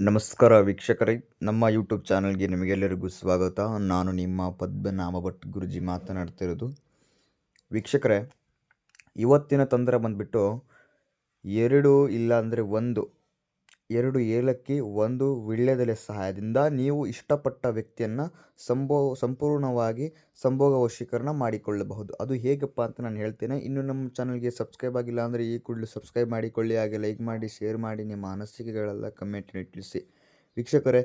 ನಮಸ್ಕಾರ ವೀಕ್ಷಕರೇ, ನಮ್ಮ ಯೂಟ್ಯೂಬ್ ಚಾನಲ್ಗೆ ನಿಮಗೆಲ್ಲರಿಗೂ ಸ್ವಾಗತ. ನಾನು ನಿಮ್ಮ ಪದ್ಮನಾಮ ಭಟ್ ಗುರುಜಿ ಮಾತನಾಡ್ತಿರೋದು. ವೀಕ್ಷಕರೇ, ಇವತ್ತಿನ ತಂತ್ರ ಬಂದುಬಿಟ್ಟು ಎರಡು ಇಲ್ಲ ಅಂದರೆ ಒಂದು ಎರಡು ಏಲಕ್ಕಿ, ಒಂದು ವೀಳ್ಯದೆಲೆ ಸಹಾಯದಿಂದ ನೀವು ಇಷ್ಟಪಟ್ಟ ವ್ಯಕ್ತಿಯನ್ನು ಸಂಭೋ, ಸಂಪೂರ್ಣವಾಗಿ ಸಂಭೋಗ ವಶೀಕರಣ ಮಾಡಿಕೊಳ್ಳಬಹುದು. ಅದು ಹೇಗಪ್ಪ ಅಂತ ನಾನು ಹೇಳ್ತೇನೆ. ಇನ್ನು ನಮ್ಮ ಚಾನಲ್ಗೆ ಸಬ್ಸ್ಕ್ರೈಬ್ ಆಗಿಲ್ಲ ಅಂದರೆ ಈ ಕೂಡಲೇ ಸಬ್ಸ್ಕ್ರೈಬ್ ಮಾಡಿಕೊಳ್ಳಿ. ಹಾಗೆ ಲೈಕ್ ಮಾಡಿ, ಶೇರ್ ಮಾಡಿ ನಿಮ್ಮ ಅನಿಸಿಕೆಗಳೆಲ್ಲ ಕಮೆಂಟ್ನಲ್ಲಿ ತಿಳಿಸಿ. ವೀಕ್ಷಕರೇ,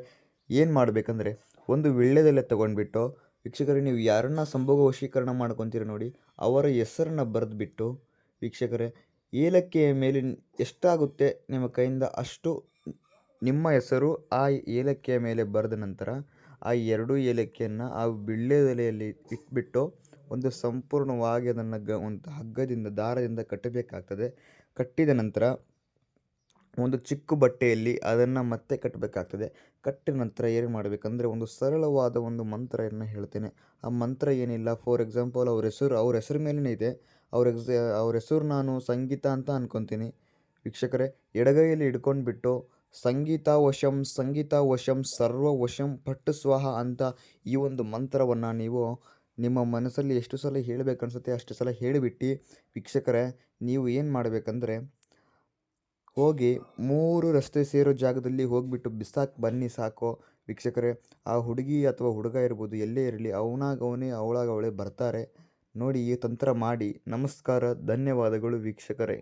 ಏನು ಮಾಡಬೇಕಂದ್ರೆ ಒಂದು ವೀಳ್ಯದೆಲೆ ತೊಗೊಂಡ್ಬಿಟ್ಟು, ವೀಕ್ಷಕರೇ ನೀವು ಯಾರನ್ನ ಸಂಭೋಗ ವಶೀಕರಣ ಮಾಡ್ಕೊತೀರ ನೋಡಿ, ಅವರ ಹೆಸರನ್ನು ಬರೆದುಬಿಟ್ಟು, ವೀಕ್ಷಕರೇ, ಏಲಕ್ಕಿಯ ಮೇಲೆ ಎಷ್ಟಾಗುತ್ತೆ ನಿಮ್ಮ ಕೈಯಿಂದ ಅಷ್ಟು ನಿಮ್ಮ ಹೆಸರು ಆ ಏಲಕ್ಕಿಯ ಮೇಲೆ ಬರೆದ ನಂತರ ಆ ಎರಡು ಏಲಕ್ಕಿಯನ್ನು ಆ ವೀಳ್ಯದೆಲೆಯಲ್ಲಿ ಇಟ್ಬಿಟ್ಟು ಒಂದು ಸಂಪೂರ್ಣವಾಗಿ ಅದನ್ನು ಗ, ಒಂದು ಹಗ್ಗದಿಂದ, ದಾರದಿಂದ ಕಟ್ಟಬೇಕಾಗ್ತದೆ. ಕಟ್ಟಿದ ನಂತರ ಒಂದು ಚಿಕ್ಕ ಬಟ್ಟೆಯಲ್ಲಿ ಅದನ್ನು ಮತ್ತೆ ಕಟ್ಟಬೇಕಾಗ್ತದೆ. ಕಟ್ಟಿದ ನಂತರ ಏನು ಮಾಡಬೇಕಂದ್ರೆ ಒಂದು ಸರಳವಾದ ಒಂದು ಮಂತ್ರವನ್ನು ಹೇಳ್ತೇನೆ. ಆ ಮಂತ್ರ ಏನಿಲ್ಲ ಫಾರ್ ಎಕ್ಸಾಂಪಲ್ ಅವ್ರ ಹೆಸರು ಅವ್ರ ಹೆಸರು ಮೇಲೇ ಇದೆ. ಅವ್ರ ಎಕ್ಸ ಅವ್ರ ಹೆಸರು ನಾನು ಸಂಗೀತ ಅಂತ ಅನ್ಕೊತೀನಿ. ವೀಕ್ಷಕರೇ, ಎಡಗೈಯಲ್ಲಿ ಹಿಡ್ಕೊಂಡ್ಬಿಟ್ಟು ಸಂಗೀತ ವಶಂ ಸಂಗೀತ ವಶಂ, ಸರ್ವ ವಶಂ ಪಟ್ಟು ಸ್ವಾಹ ಅಂತ ಈ ಒಂದು ಮಂತ್ರವನ್ನು ನೀವು ನಿಮ್ಮ ಮನಸ್ಸಲ್ಲಿ ಎಷ್ಟು ಸಲ ಹೇಳಬೇಕನ್ಸುತ್ತೆ ಅಷ್ಟು ಸಲ ಹೇಳಿಬಿಟ್ಟು ವೀಕ್ಷಕರೇ, ನೀವು ಏನು ಮಾಡಬೇಕಂದ್ರೆ ಹೋಗಿ ಮೂರು ರಸ್ತೆ ಸೇರೋ ಜಾಗದಲ್ಲಿ ಹೋಗಿಬಿಟ್ಟು ಬಿಸಾಕಿ ಬನ್ನಿ ಸಾಕು ವೀಕ್ಷಕರೇ. ಆ ಹುಡುಗಿ ಅಥವಾ ಹುಡುಗ ಇರ್ಬೋದು, ಎಲ್ಲೇ ಇರಲಿ ಅವನಾಗ ಅವನೇ ಬರ್ತಾರೆ. ನೋಡಿ ಈ ತಂತ್ರ ಮಾಡಿ. ನಮಸ್ಕಾರ, ಧನ್ಯವಾದಗಳು ವೀಕ್ಷಕರೇ.